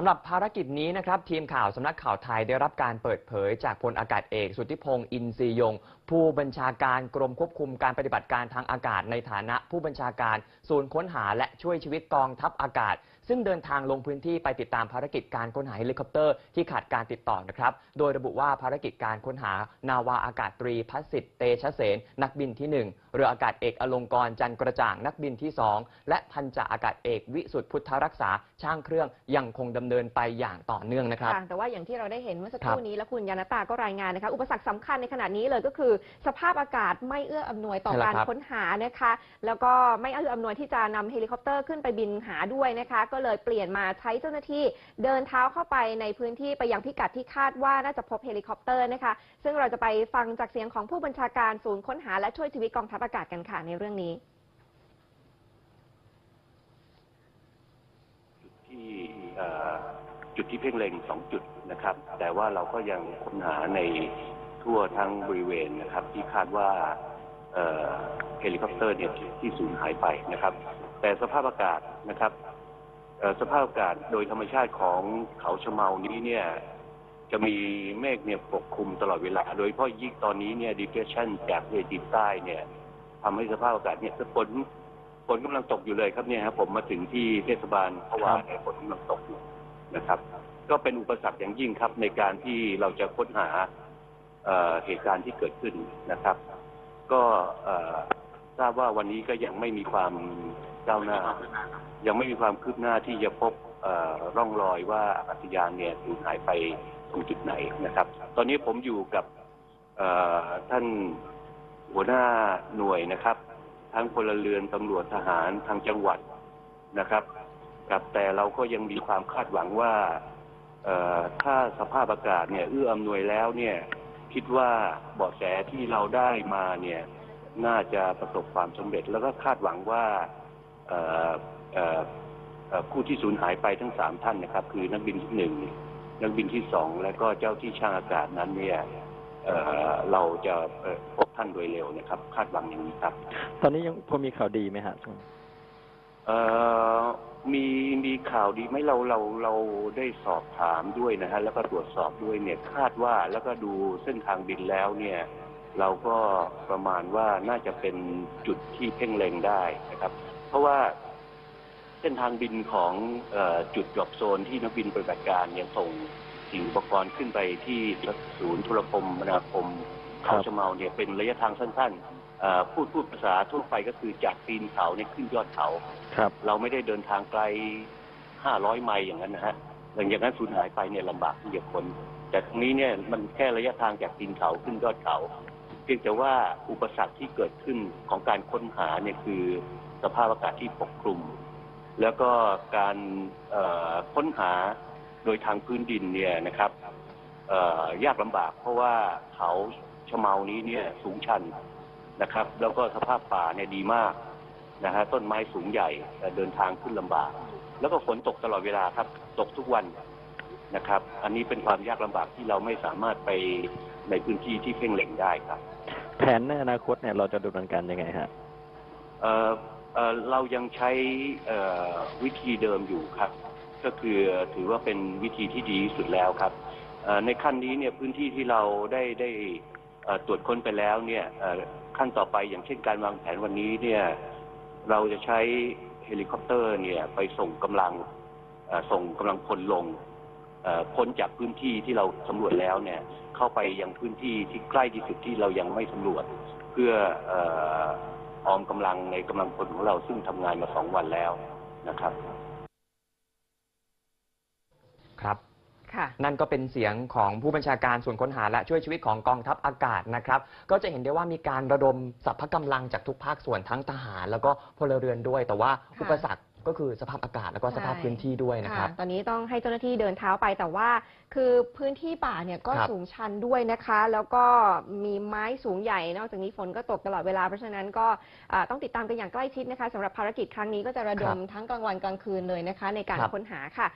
ำหรับภารกิจนี้นะครับทีมข่าวสำนักข่าวไทยได้รับการเปิดเผย จากพลอากาศเอก สุทธิพงศ์อินทรียง ผู้บัญชาการกรมควบคุมการปฏิบัติการทางอากาศในฐานะผู้บัญชาการ ศูนย์ค้นหาและช่วยชีวิตกองทัพอากาศ ซึ่งเดินทางลงพื้นที่ไปติดตามภารกิจการค้นหาเฮลิคอปเตอร์ที่ขาดการติดต่อนะครับโดยระบุว่าภารกิจการค้นหานาวาอากาศตรีพัสิทธิ์เตชะเสนนักบินที่หนึ่งเรืออากาศเอกอลงกรจันกระจ่างนักบินที่สองและพันจ่าอากาศเอกวิสุทธิพุทธรักษาช่างเครื่องยังคงดำเนินไปอย่างต่อเนื่องนะครับค่ะแต่ว่าอย่างที่เราได้เห็นเมื่อสักคครัรู่บนี้และคุณยานตาก็รายงานนะคะ อุปสรรคสำคัญในขณะนี้เลยก็คือ สภาพอากาศไม่เอื้ออำนวยต่อใช่แล้วการครับค้นหานะคะ แล้วก็ไม่เอื้ออำนวยที่จะนำเฮลิคอปเตอร์ขึ้นไปบินหาด้วยนะคะ ก็เลยเปลี่ยนมาใช้เจ้าหน้าที่เดินเท้าเข้าไปในพื้นที่ไปยังพิกัดที่คาดว่าน่าจะพบเฮลิคอปเตอร์นะคะ ซึ่งเราจะไปฟังจากเสียงของผู้บัญชาการศูนย์ค้นหาและช่วยชีวิตกองทัพอากาศกันค่ะในเรื่องนี้ที่เอ่อ จุดที่เพ่งเล็งสองจุดนะครับ แต่ว่าเราก็ยังค้นหาในทั่วทั้งบริเวณนะครับ ที่คาดว่าเอ่อเฮลิคอปเตอร์เนี่ยที่สูญหายไปนะครับ แต่สภาพอากาศนะครับเอ่อสภาพอากาศโดยธรรมชาติของเขาชะเมานี้เนี่ยจะมีเมฆเนี่ยปกคลุมตลอดเวลา โดยเฉพาะยิ่งตอนนี้เนี่ย depression จากทะเลจีนใต้เนี่ยทำให้สภาพอากาศเนี่ยฝนฝ นกำลังตกอยู่เลยครับเนี่ยครับผมมาถึงที่เทศบาลเพราะว่าเนี่ยฝนกำลังตกอยู่นะครับ ก็เป็นอุปสรรคอย่างยิ่งครับ ในการที่เราจะค้นหาเอ่อเหตุการณ์ที่เกิดขึ้นนะครับ ก็เอ่อทราบว่าวันนี้ก็ยังไม่มีความก้าวหน้า ยังไม่มีความคืบหน้าที่จะพบเอ่อร่องรอยว่าอากาศยานเนี่ยสูญหายไปตรงจุดไหนนะครับ ตอนนี้ผมอยู่กับเอ่อท่านหัวหน้าหน่วยนะครับ ทั้งพลเรือนตำรวจทหารทางจังหวัดนะครับกับแต่เราก็ยังมีความคาดหวังว่าถ้าสภาพอากาศเนี่ยเอื้ออำนวยแล้วเนี่ยคิดว่าเบาะแสที่เราได้มาเนี่ยน่าจะประสบความสำเร็จ แล้วก็คาดหวังว่าผู้ที่สูญหายไปทั้งสามท่านนะครับ คือนักบินที่หนึ่งนักบินที่สองและก็เจ้าที่ช่างอากาศนั้นเนี่ยเเราจะพบ ท่านโดยเร็วนะครับ คาดหวังอย่างนี้ครับ ตอนนี้ยังพอมีข่าวดีไหมฮะเอ่อมีมีข่าวดีไหมเราเราเราได้สอบถามด้วยนะฮะแล้วก็ตรวจสอบด้วยเนี่ยคาดว่าแล้วก็ดูเส้นทางบินแล้วเนี่ย เราก็ประมาณว่าน่าจะเป็นจุดที่เพ่งเล็งได้นะครับ เพราะว่าเส้นทางบินของเออจุดดรอปโซนที่นักบินปฏิบัติการเนี่ยส่งสิ่งอุปกรณ์ขึ้นไปที่ศูนย์โทรคมนาคม เขาชะเมาเนี่ยเป็นระยะทางสั้นๆเอ่อพูดพูดภาษาทั่วไปก็คือจากตีนเขาเนี่ยขึ้นยอดเขาครับ เราไม่ได้เดินทางไกล500ไมล์อย่างนั้นนะฮะอย่างอย่างนั้นสูญหายไปเนี่ยลำบากที่จะค้นแต่ตรงนี้เนี่ยมันแค่ระยะทางจากตีนเขาขึ้นยอดเขา เพียงแต่ว่าอุปสรรคที่เกิดขึ้นของการค้นหาเนี่ยคือสภาพอากาศที่ปกคลุม แล้วก็การเอ่อค้นหาโดยทางพื้นดินเนี่ยนะครับเอ่อยากลำบากเพราะว่าเขา ชะเมานี้เนี่ยสูงชันนะครับ แล้วก็สภาพป่าเนี่ยดีมากนะฮะต้นไม้สูงใหญ่แต่เดินทางขึ้นลำบาก แล้วก็ฝนตกตลอดเวลาครับ ตกทุกวันนะครับ อันนี้เป็นความยากลำบากที่เราไม่สามารถไปในพื้นที่ที่เพ่งเล็งได้ครับ แผนในอนาคตเนี่ยเราจะดำเนินการยังไงฮะเอ่อเอ่อเรายังใช้เอ่อวิธีเดิมอยู่ครับ ก็คือถือว่าเป็นวิธีที่ดีที่สุดแล้วครับเอ่อในขั้นนี้เนี่ยพื้นที่ที่เราได้ได้เอ่อ ตรวจค้นไปแล้วเนี่ยขั้นต่อไปอย่างเช่นการวางแผนวันนี้เนี่ยเราจะใช้เฮลิคอปเตอร์เนี่ยไปส่งกำลังส่งกำลังพลลงพ้นจากพื้นที่ที่เราสำรวจแล้วเนี่ยเข้าไปยังพื้นที่ที่ใกล้ที่สุดที่เรายังไม่สำรวจ เพื่อออมกำลังในกำลังพลของเราซึ่งทำงานมาสองวันแล้วนะครับ ค่ะ นั่นก็เป็นเสียงของผู้บัญชาการส่วนค้นหาและช่วยชีวิตของกองทัพอากาศนะครับ ก็จะเห็นได้ว่ามีการระดมสัพพะกำลังจากทุกภาคส่วนทั้งทหาร แล้วก็พลเรือนด้วย แต่ว่าค่ะอุปสรรคก็คือสภาพอากาศแล้วก็สภาพใช่พื้นที่ด้วยนะครับ ตอนนี้ต้องให้เจ้าหน้าที่เดินเท้าไปแต่ว่าคือพื้นที่ป่าเนี่ยก็ครับสูงชันด้วยนะคะ แล้วก็มีไม้สูงใหญ่ นอกจากนี้ฝนก็ตกตลอดเวลาเพราะฉะนั้นก็อ่าต้องติดตามกันอย่างใกล้ชิดนะคะสำหรับภารกิจครั้งนี้ก็จะระดมทั้งกลางวันกลางคืนเลยนะคะ ในการครับค้นหาค่ะ